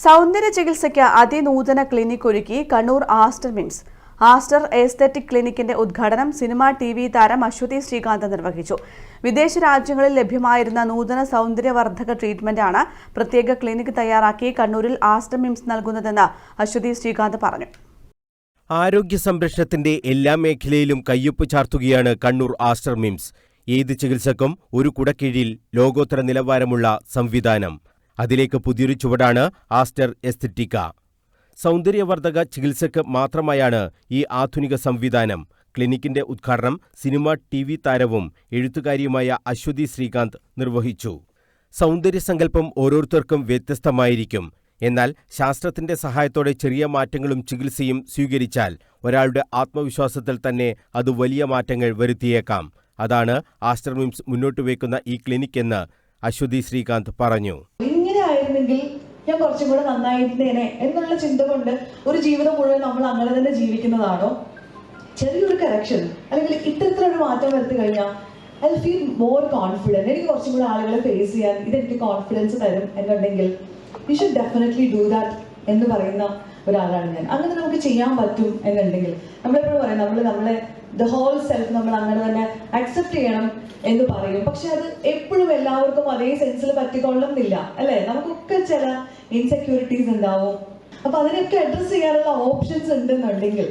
സൗന്ദര്യ ചികിത്സയ്ക്ക് അതിനൂതന ക്ലിനിക് ഒരുക്കി കണ്ണൂർ ആസ്റ്റർ മിംസ്. ആസ്റ്റർ എസ്തെറ്റിക് ക്ലിനിക്കിന്റെ ഉദ്ഘാടനം സിനിമ ടി വി താരം അശ്വതി ശ്രീകാന്ത് നിർവഹിച്ചു. വിദേശ രാജ്യങ്ങളിൽ ലഭ്യമായിരുന്ന നൂതന സൗന്ദര്യവർദ്ധക ട്രീറ്റ്മെന്റാണ് പ്രത്യേക ക്ലിനിക് തയ്യാറാക്കി കണ്ണൂരിൽ ആസ്റ്റർ മിംസ് നൽകുന്നതെന്ന് അശ്വതി ശ്രീകാന്ത് പറഞ്ഞു. ആരോഗ്യ സംരക്ഷണത്തിന്റെ എല്ലാ മേഖലയിലും കയ്യൊപ്പ് ചാർത്തുകയാണ് കണ്ണൂർ ആസ്റ്റർ മിംസ്. ഏത് ചികിത്സക്കും ഒരു കുടക്കീഴിൽ ലോകോത്തര നിലവാരമുള്ള സംവിധാനം. അതിലേക്ക് പുതിയൊരു ചുവടാണ് ആസ്റ്റർ എസ്തറ്റിക്ക. സൗന്ദര്യവർദ്ധക ചികിത്സയ്ക്ക് മാത്രമായാണ് ഈ ആധുനിക സംവിധാനം. ക്ലിനിക്കിന്റെ ഉദ്ഘാടനം സിനിമ ടി വി താരവും എഴുത്തുകാരിയുമായ അശ്വതി ശ്രീകാന്ത് നിർവഹിച്ചു. സൗന്ദര്യസങ്കല്പം ഓരോരുത്തർക്കും വ്യത്യസ്തമായിരിക്കും. എന്നാൽ ശാസ്ത്രത്തിന്റെ സഹായത്തോടെ ചെറിയ മാറ്റങ്ങളും ചികിത്സയും സ്വീകരിച്ചാൽ ഒരാളുടെ ആത്മവിശ്വാസത്തിൽ തന്നെ അത് വലിയ മാറ്റങ്ങൾ വരുത്തിയേക്കാം. അതാണ് ആസ്റ്റർ മിംസ് മുന്നോട്ട് വയ്ക്കുന്ന ഈ ക്ലിനിക് എന്ന് അശ്വതി ശ്രീകാന്ത് പറഞ്ഞു. ഇങ്ങനെ ആയിരുന്നെങ്കിൽ ഞാൻ കുറച്ചും കൂടെ നന്നായിരുന്നേനെ എന്നുള്ള ചിന്ത കൊണ്ട് ഒരു ജീവിതം മുഴുവൻ നമ്മൾ അങ്ങനെ തന്നെ ജീവിക്കുന്നതാണോ? ചെറിയൊരു കറക്ഷൻ അല്ലെങ്കിൽ ഇത്തരത്തിലൊരു മാറ്റം വരുത്തി കഴിഞ്ഞാൽ ഐ ഫീൽ മോർ കോൺഫിഡന്റ് എനിക്ക് കുറച്ചും കൂടെ ആളുകളെ ഫേസ് ചെയ്യാൻ ഇതെനിക്ക് കോൺഫിഡൻസ് തരും എന്നുണ്ടെങ്കിൽ you should definitely do that എന്ന് പറയുന്ന ഒരാളാണ് ഞാൻ. അങ്ങനെ നമുക്ക് ചെയ്യാൻ പറ്റും എന്നുണ്ടെങ്കിൽ നമ്മളെപ്പോഴും പറയാം നമ്മൾ നമ്മളെ ദ ഹോൾ സെൽഫ് നമ്മൾ അങ്ങനെ തന്നെ അക്സെപ്റ്റ് ചെയ്യണം എന്ന് പറയും. പക്ഷെ അത് എപ്പോഴും എല്ലാവർക്കും അതേ സെൻസിൽ പറ്റിക്കൊള്ളുന്നില്ല അല്ലെ? നമുക്കൊക്കെ ചില ഇൻസെക്യൂരിറ്റീസ് ഉണ്ടാവും. അപ്പൊ അതിനൊക്കെ അഡ്രസ് ചെയ്യാനുള്ള ഓപ്ഷൻസ് ഉണ്ടെന്നുണ്ടെങ്കിൽ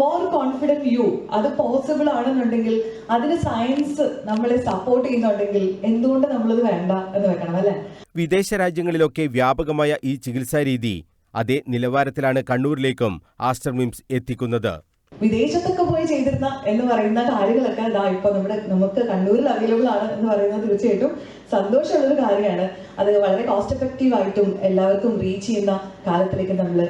മോർ കോൺഫിഡന്റ് യു അത് പോസിബിൾ ആണെന്നുണ്ടെങ്കിൽ അതിന് സയൻസ് നമ്മളെ സപ്പോർട്ട് ചെയ്യുന്നുണ്ടെങ്കിൽ എന്തുകൊണ്ട് നമ്മളത് വേണ്ട എന്ന് വെക്കണം അല്ലെ? വിദേശ രാജ്യങ്ങളിലൊക്കെ വ്യാപകമായ ഈ ചികിത്സാ രീതി അതേ നിലവാരത്തിലാണ് കണ്ണൂരിലേക്കും ആസ്റ്റർ മിംസ് എത്തിക്കുന്നത്. വിദേശത്തൊക്കെ പോയി ചെയ്തിരുന്ന എന്ന് പറയുന്ന കാര്യങ്ങളൊക്കെ ഇതാ ഇപ്പൊ നമ്മുടെ നമുക്ക് കണ്ണൂരിൽ അവൈലബിൾ ആണ് എന്ന് പറയുന്നത് തീർച്ചയായിട്ടും. സന്തോഷമുള്ളൊരു കാര്യമാണ്. അത് വളരെ കോസ്റ്റ് എഫക്റ്റീവ് ആയിട്ടും എല്ലാവർക്കും റീച്ച് ചെയ്യുന്ന കാലത്തിലേക്ക് നമ്മൾ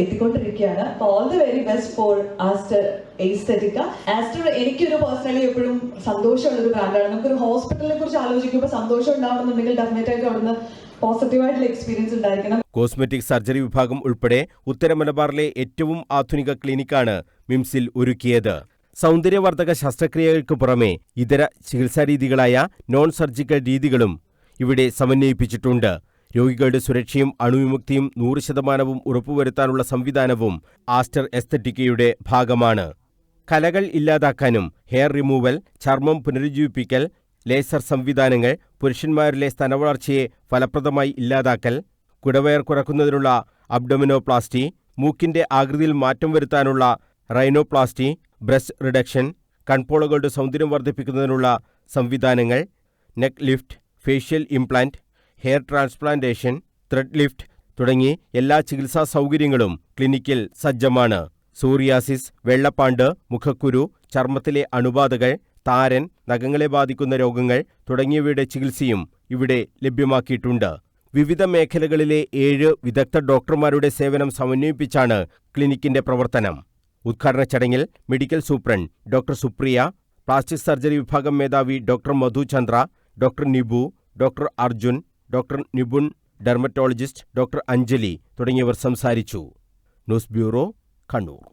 എത്തിക്കൊണ്ടിരിക്കുകയാണ്. അപ്പൊ all the very best for Aster Aesthetica Aster എനിക്കൊരു പേഴ്സണലി എപ്പോഴും സന്തോഷമുള്ളൊരു ബ്രാൻഡാണ് നമുക്കൊരു ഹോസ്പിറ്റലിനെ കുറിച്ച് ആലോചിക്കുമ്പോൾ സന്തോഷം ഉണ്ടാവണമെന്നുണ്ടെങ്കിൽ ഡെഫിനറ്റ് ആയിട്ട് അവിടുന്ന് പോസിറ്റീവായിട്ടുള്ള എക്സ്പീരിയൻസ് ഉണ്ടായിരിക്കണം. കോസ്മെറ്റിക് സർജറി വിഭാഗം ഉൾപ്പെടെ ഉത്തര മലബാറിലെ ഏറ്റവും ആധുനിക ക്ലിനിക്കാണ് മിംസിൽ ഒരുക്കിയത്. സൗന്ദര്യവർദ്ധക ശസ്ത്രക്രിയകൾക്ക് പുറമെ ഇതര ചികിത്സാരീതികളായ നോൺ സർജിക്കൽ രീതികളും ഇവിടെ സമന്വയിപ്പിച്ചിട്ടുണ്ട്. രോഗികളുടെ സുരക്ഷയും അണുവിമുക്തിയും നൂറ് ശതമാനവും ഉറപ്പുവരുത്താനുള്ള സംവിധാനവും ആസ്റ്റർ എസ്തറ്റിക്കയുടെ ഭാഗമാണ്. കലകൾ ഇല്ലാതാക്കാനും ഹെയർ റിമൂവൽ ചർമ്മം പുനരുജ്ജീവിപ്പിക്കൽ ലേസർ സംവിധാനങ്ങൾ പുരുഷന്മാരിലെ സ്തനവളർച്ചയെ ഫലപ്രദമായി ഇല്ലാതാക്കൽ കുടവയർ കുറക്കുന്നതിനുള്ള അബ്ഡോമിനോപ്ലാസ്റ്റി മൂക്കിന്റെ ആകൃതിയിൽ മാറ്റം വരുത്താനുള്ള റൈനോപ്ലാസ്റ്റി ബ്രസ്റ്റ് റിഡക്ഷൻ കൺപോളകളുടെ സൗന്ദര്യം വർദ്ധിപ്പിക്കുന്നതിനുള്ള സംവിധാനങ്ങൾ neck lift facial implant hair transplantation thread lift തുടങ്ങി എല്ലാ ചികിത്സാ സൗകര്യങ്ങളും ക്ലിനിക്കിൽ സജ്ജമാണ്. സൂറിയാസിസ് വെള്ളപ്പാണ്ട് മുഖക്കുരു ചർമ്മത്തിലെ അണുബാധകൾ താരൻ നഖങ്ങളെ ബാധിക്കുന്ന രോഗങ്ങൾ തുടങ്ങിയവയുടെ ചികിത്സയും ഇവിടെ ലഭ്യമാക്കിയിട്ടുണ്ട്. വിവിധ മേഖലകളിലെ ഏഴ് വിദഗ്ധ ഡോക്ടർമാരുടെ സേവനം സമന്വയിപ്പിച്ചാണ് ക്ലിനിക്കിന്റെ പ്രവർത്തനം. ഉദ്ഘാടന ചടങ്ങിൽ medical superintendent doctor Supriya plastic surgery വിഭാഗം മേധാവി doctor Madhuchandra doctor Nibu doctor Arjun doctor Nipun dermatologist doctor Anjali തുടങ്ങിയവർ സംസാരിച്ചു. News bureau Kannur.